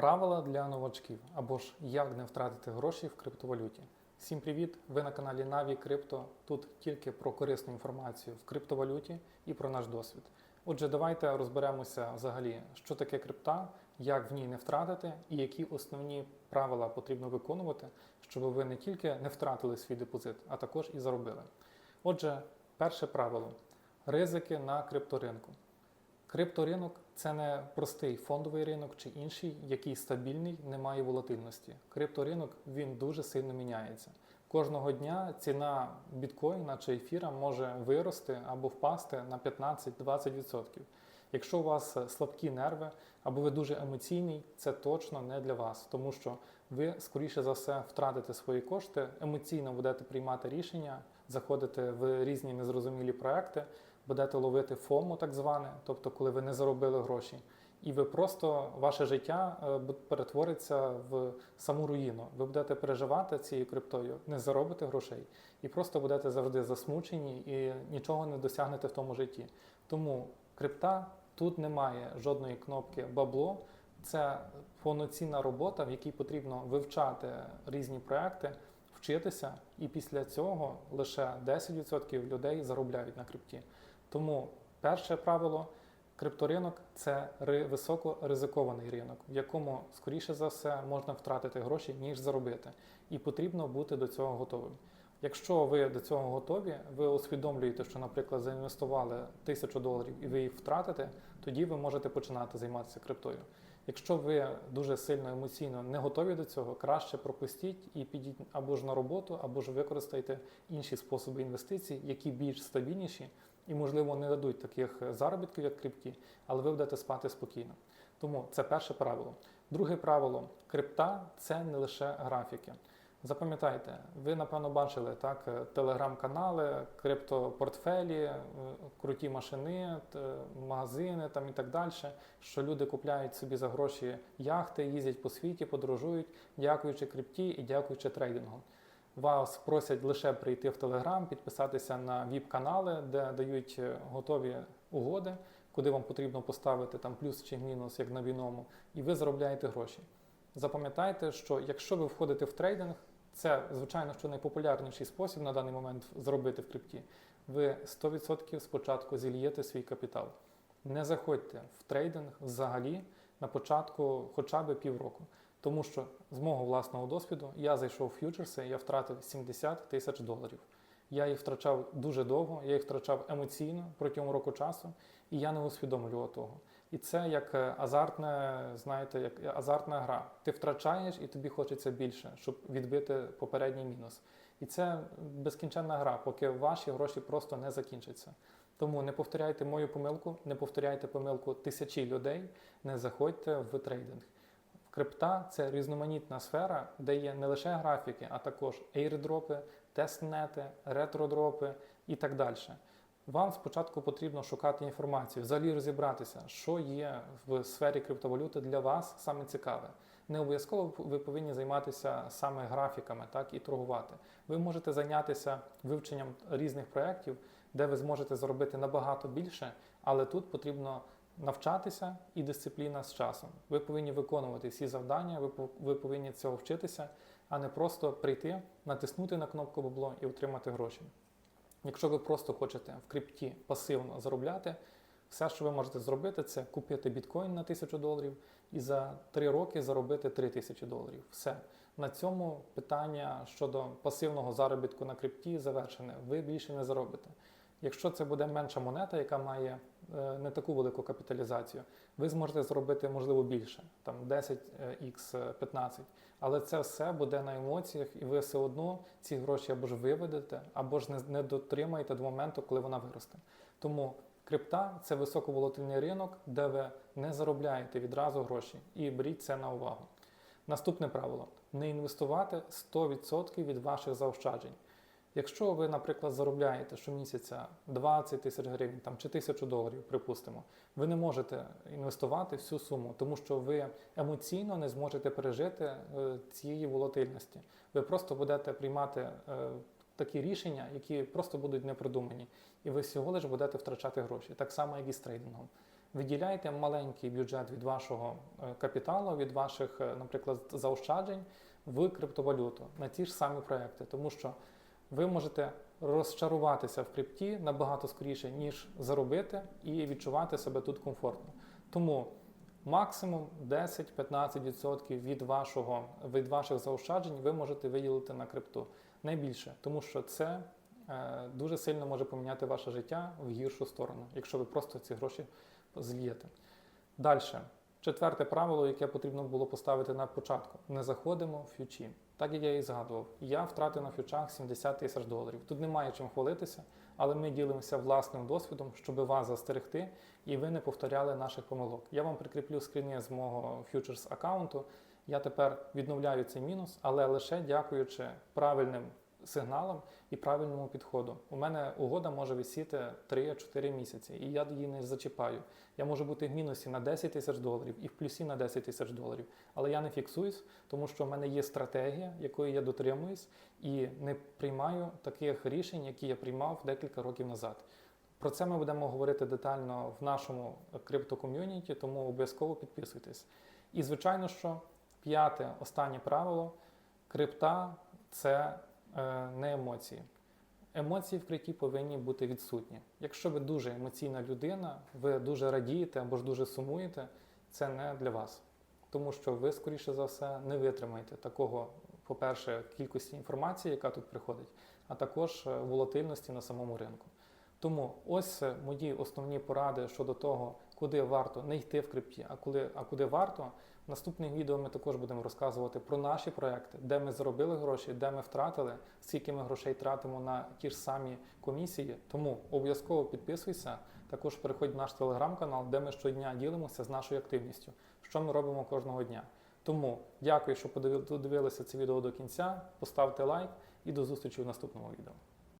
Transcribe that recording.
Правила для новачків або ж як не втратити гроші в криптовалюті. Всім привіт! Ви на каналі Navi Crypto. Тут тільки про корисну інформацію в криптовалюті і про наш досвід. Отже, давайте розберемося взагалі, що таке крипта, як в ній не втратити і які основні правила потрібно виконувати, щоб ви не тільки не втратили свій депозит, а також і заробили. Отже, перше правило ризики на крипторинку. Крипторинок це не простий фондовий ринок чи інший, який стабільний, не має волатильності. Крипторинок він дуже сильно міняється. Кожного дня ціна біткоїна чи ефіра може вирости або впасти на 15-20%. Якщо у вас слабкі нерви або ви дуже емоційний, це точно не для вас, тому що ви, скоріше за все, втратите свої кошти, емоційно будете приймати рішення, заходити в різні незрозумілі проекти, будете ловити ФОМО, так зване, тобто коли ви не заробили гроші. І ви просто ваше життя е, перетвориться в саму руїну. Ви будете переживати цією криптою, не заробите грошей, і просто будете завжди засмучені і нічого не досягнете в тому житті. Тому крипта тут немає жодної кнопки бабло. Це повноцінна робота, в якій потрібно вивчати різні проекти, вчитися, і після цього лише 10% людей заробляють на крипті. Тому перше правило крипторинок це ри- високоризикований ринок, в якому, скоріше за все, можна втратити гроші, ніж заробити. І потрібно бути до цього готовим. Якщо ви до цього готові, ви усвідомлюєте, що, наприклад, заінвестували тисячу доларів і ви їх втратите, тоді ви можете починати займатися криптою. Якщо ви дуже сильно емоційно не готові до цього, краще пропустіть і підіть або ж на роботу, або ж використайте інші способи інвестицій, які більш стабільніші і, можливо, не дадуть таких заробітків, як крипті, але ви будете спати спокійно. Тому це перше правило. Друге правило крипта це не лише графіки. Запам'ятайте, ви напевно бачили так е, телеграм-канали, криптопортфелі, е, круті машини, магазини там і так далі, що люди купляють собі за гроші яхти, їздять по світі, подорожують, дякуючи крипті і дякуючи трейдингу. Вас просять лише прийти в Телеграм, підписатися на віп-канали, де дають е, готові угоди, куди вам потрібно поставити там плюс чи мінус, як на біному, і ви заробляєте гроші. Запам'ятайте, що якщо ви входите в трейдинг, це звичайно що найпопулярніший спосіб на даний момент зробити в крипті. Ви 100% спочатку зільєте свій капітал. Не заходьте в трейдинг взагалі на початку хоча б півроку. Тому що з мого власного досвіду я зайшов в ф'ючерси, я втратив 70 тисяч доларів. Я їх втрачав дуже довго, я їх втрачав емоційно протягом року часу, і я не усвідомлював того. І це як е, азартне, знаєте, як азартна гра. Ти втрачаєш і тобі хочеться більше, щоб відбити попередній мінус. І це безкінченна гра, поки ваші гроші просто не закінчаться. Тому не повторяйте мою помилку, не повторяйте помилку тисячі людей, не заходьте в трейдинг. Крипта це різноманітна сфера, де є не лише графіки, а також ейрдропи, тестнети, ретродропи і так далі. Вам спочатку потрібно шукати інформацію, взагалі розібратися, що є в сфері криптовалюти для вас саме цікаве. Не обов'язково ви повинні займатися саме графіками, так і торгувати. Ви можете зайнятися вивченням різних проєктів, де ви зможете заробити набагато більше, але тут потрібно навчатися і дисципліна з часом. Ви повинні виконувати всі завдання, ви, пов- повинні цього вчитися, а не просто прийти, натиснути на кнопку бабло і отримати гроші. Якщо ви просто хочете в крипті пасивно заробляти, все, що ви можете зробити, це купити біткоін на 1000 доларів і за 3 роки заробити 3000 доларів. Все. На цьому питання щодо пасивного заробітку на крипті завершене. Ви більше не заробите. Якщо це буде менша монета, яка має не таку велику капіталізацію, ви зможете зробити можливо більше, там 10x 15. Але це все буде на емоціях, і ви все одно ці гроші або ж виведете, або ж не, дотримаєте до моменту, коли вона виросте. Тому крипта це високоволатильний ринок, де ви не заробляєте відразу гроші, і беріть це на увагу. Наступне правило: не інвестувати 100% від ваших заощаджень. Якщо ви, наприклад, заробляєте щомісяця 20 тисяч гривень там, чи тисячу доларів, припустимо, ви не можете інвестувати всю суму, тому що ви емоційно не зможете пережити е, цієї волатильності. Ви просто будете приймати е, такі рішення, які просто будуть непродумані, і ви всього лиш будете втрачати гроші, так само, як і з трейдингом. виділяйте маленький бюджет від вашого е, капіталу, від ваших, наприклад, заощаджень в криптовалюту на ті ж самі проекти, тому що ви можете розчаруватися в крипті набагато скоріше, ніж заробити і відчувати себе тут комфортно. Тому максимум 10-15% від вашого від ваших заощаджень ви можете виділити на крипту. Найбільше, тому що це е, дуже сильно може поміняти ваше життя в гіршу сторону, якщо ви просто ці гроші злієте. Далі. Четверте правило, яке потрібно було поставити на початку: не заходимо в фьючі. Так як я і згадував, я втратив на фьючах 70 тисяч доларів. Тут немає чим хвалитися, але ми ділимося власним досвідом, щоб вас застерегти і ви не повторяли наших помилок. Я вам прикріплю скріни з мого фьючерс аккаунту. Я тепер відновляю цей мінус, але лише дякуючи правильним сигналам і правильному підходу. У мене угода може висіти 3-4 місяці, і я її не зачіпаю. Я можу бути в мінусі на 10 тисяч доларів і в плюсі на 10 тисяч доларів. Але я не фіксуюсь, тому що в мене є стратегія, якої я дотримуюсь, і не приймаю таких рішень, які я приймав декілька років назад. Про це ми будемо говорити детально в нашому криптоком'юніті, тому обов'язково підписуйтесь. І звичайно, що п'яте останнє правило крипта це не емоції. Емоції в криті повинні бути відсутні. Якщо ви дуже емоційна людина, ви дуже радієте або ж дуже сумуєте, це не для вас. Тому що ви, скоріше за все, не витримаєте такого, по-перше, кількості інформації, яка тут приходить, а також е, волатильності на самому ринку. Тому ось е, мої основні поради щодо того, куди варто не йти в крипті, а куди, а куди варто. В наступних відео ми також будемо розказувати про наші проекти, де ми заробили гроші, де ми втратили, скільки ми грошей тратимо на ті ж самі комісії. Тому обов'язково підписуйся. Також переходь в наш телеграм-канал, де ми щодня ділимося з нашою активністю, що ми робимо кожного дня. Тому дякую, що подивилися це відео до кінця. Поставте лайк і до зустрічі в наступному відео.